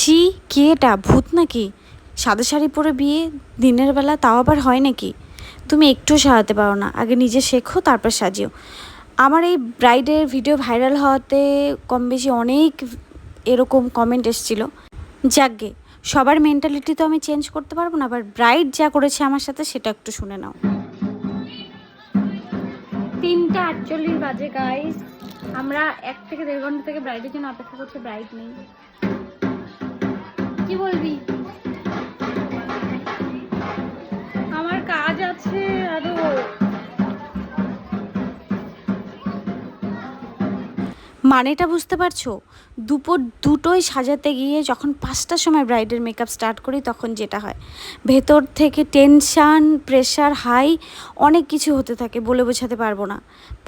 ছি, কে এটা? ভূত নাকি? সাদা শাড়ি পরে বিয়ে? দিনের বেলা তাও আবার হয় নাকি? তুমি একটু সাজাতে পারো না। আগে নিজে শেখো, তারপর সাজিও। আমার এই ব্রাইডের ভিডিও ভাইরাল হওয়াতে কম বেশি অনেক এরকম কমেন্ট এসেছিল। যাকগে, সবার মেন্টালিটি তো আমি চেঞ্জ করতে পারব না আবার ব্রাইড যা করেছে আমার সাথে সেটা একটু শুনে নাও। তিনটা আটচল্লিশ বাজে গাইস আমরা এক থেকে দেড় ঘণ্টা থেকে ব্রাইডের জন্য অপেক্ষা করছি ব্রাইড নেই। কি বলবি? মানেটা বুঝতে পারছ? দুপুর দুটোই সাজাতে গিয়ে যখন পাঁচটার সময় ব্রাইডের মেকআপ স্টার্ট করি তখন যেটা হয়, ভেতর থেকে টেনশান প্রেশার হাই অনেক কিছু হতে থাকে বলে বোঝাতে পারব না।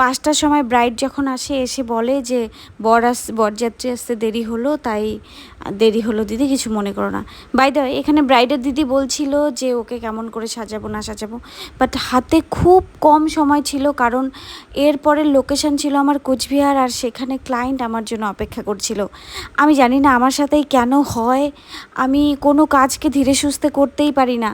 পাঁচটার সময় ব্রাইড যখন আসে, এসে বলে যে, বর আস, বরযাত্রী আসতে দেরি হলো, তাই দেরি হলো দিদি, কিছু মনে করো না। বাই দ্য এখানে ব্রাইডের দিদি বলছিল যে, ওকে কেমন করে সাজাবো, না সাজাবো? বাট হাতে খুব কম সময় ছিল, কারণ এরপরের লোকেশন ছিল আমার কোচবিহার আর সেখানে ক্লায়েন্ট আমার জন্য অপেক্ষা করছিল। আমি জানি না আমার সাথেই কেন হয়। আমি কোনো কাজকে ধীরে সুস্থে করতেই পারি না।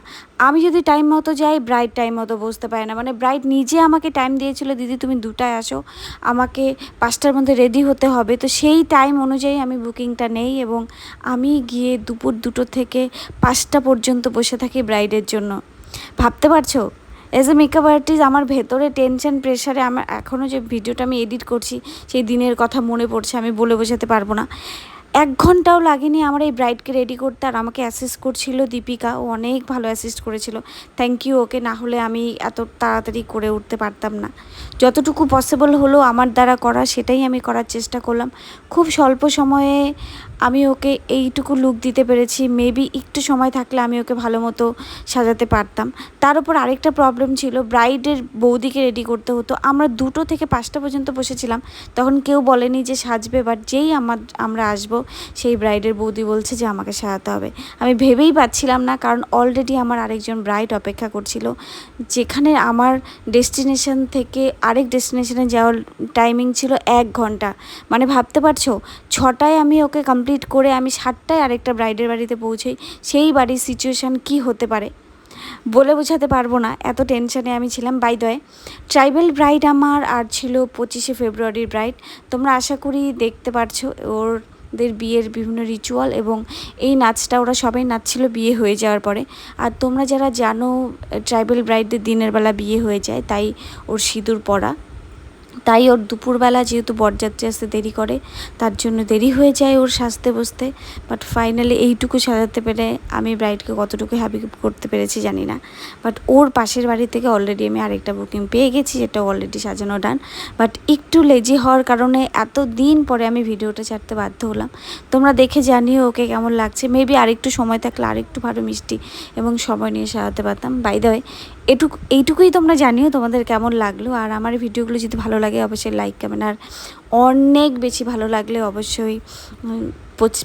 আমি যদি টাইম মতো যাই ব্রাইড টাইম মতো বসতে পারে না। মানে ব্রাইড নিজে আমাকে টাইম দিয়েছিল, দিদি, তুমি দুটায় আসো। আমাকে পাঁচটার মধ্যে রেডি হতে হবে। তো সেই টাইম অনুযায়ী আমি বুকিংটা নেই এবং আমি গিয়ে দুপুর দুটো থেকে পাঁচটা পর্যন্ত বসে থাকি ব্রাইডের জন্য। ভাবতে পারছ? অ্যাজ এ মেকআপ আর্টিস্ট আমার ভেতরে টেনশন প্রেশারে আমার এখনও যে ভিডিওটা আমি এডিট করছি, সেই দিনের কথা মনে পড়ছে, আমি বলে বোঝাতে পারব না। এক ঘন্টাও লাগেনি আমার এই ব্রাইডকে রেডি করতে, আর আমাকে অ্যাসিস্ট করছিল দীপিকা। ও অনেক ভালো অ্যাসিস্ট করেছিল। থ্যাংক ইউ ওকে না হলে আমি এত তাড়াতাড়ি করে উঠতে পারতাম না। যতটুকু পসিবল হলো আমার দ্বারা করা, সেটাই আমি করার চেষ্টা করলাম। খুব স্বল্প সময়ে আমি ওকে এইটুকু লুক দিতে পেরেছি। মেবি একটু সময় থাকলে আমি ওকে ভালো মতো সাজাতে পারতাম। তার উপর আরেকটা প্রবলেম ছিল ব্রাইডের বৌদিকে রেডি করতে হতো। আমরা দুটো থেকে পাঁচটা পর্যন্ত বসেছিলাম। তখন কেউ বলেনি যে সাজবে বাট যেই আমার, আমরা আসব, সেই ব্রাইডের বৌদি বলছে যে আমাকে সাজাতে হবে। আমি ভেবেই পাচ্ছিলাম না, কারণ অলরেডি আমার আরেকজন ব্রাইড অপেক্ষা করছিল। যেখানে আমার ডেস্টিনেশন থেকে আরেক ডেস্টিনেশনে যাওয়ার টাইমিং ছিল এক ঘণ্টা। মানে ভাবতে পারছ, ছটায় আমি ওকে কমপ্লিট করে আমি সাতটায় আরেকটা ব্রাইডের বাড়িতে পৌঁছই, সেই বাড়ির সিচুয়েশান কি হতে পারে? বলে বোঝাতে পারব না, এত টেনশানে আমি ছিলাম। বাই দয় ট্রাইবাল ব্রাইড আমার আর ছিল পঁচিশে ফেব্রুয়ারির ব্রাইড তোমরা আশা করি দেখতে পারছ ওর দের বিয়ের বিভিন্ন রিচুয়াল এবং এই নাচটা, ওরা সবাই নাচছিল বিয়ে হয়ে যাওয়ার পরে। আর তোমরা যারা জানো ট্রাইবেল ব্রাইডদের দিনের বেলা বিয়ে হয়ে যায়, তাই ওর সিঁদুর পরা। তাই ওর দুপুরবেলা যেহেতু বরযাত্রী আসতে দেরি করে, তার জন্য দেরি হয়ে যায় ওর সাজতে বসতে। বাট ফাইনালি এইটুকু সাজাতে পেরে আমি ব্রাইডকে কতটুকু হ্যাপি করতে পেরেছি জানি না। বাট ওর পাশের বাড়ি থেকে অলরেডি আমি আরেকটা বুকিং পেয়ে গেছি, যেটা অলরেডি সাজানো ডান বাট একটু লেজি হওয়ার কারণে এত দিন পরে আমি ভিডিওটা ছাড়তে বাধ্য হলাম। তোমরা দেখে জানিও ওকে কেমন লাগছে। মেবি আরেকটু সময় থাকলে আরেকটু ভালো মিষ্টি এবং সময় নিয়ে সাজাতে পারতাম। বাই দ্য এটুকু, এইটুকুই তোমরা জানিও তোমাদের কেমন লাগল। আর আমার ভিডিওগুলো যদি ভালো লাগে অবশ্যই লাইক, কমেন্ট, আর অনেক বেশি ভালো লাগলে অবশ্যই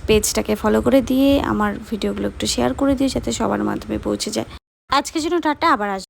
পেজটাকে ফলো করে দিয়ে আমার ভিডিওগুলো একটু শেয়ার করে দিও যাতে সবার মাধ্যমে পৌঁছে যায়। আজকের জন্য টাটা, আবার আসব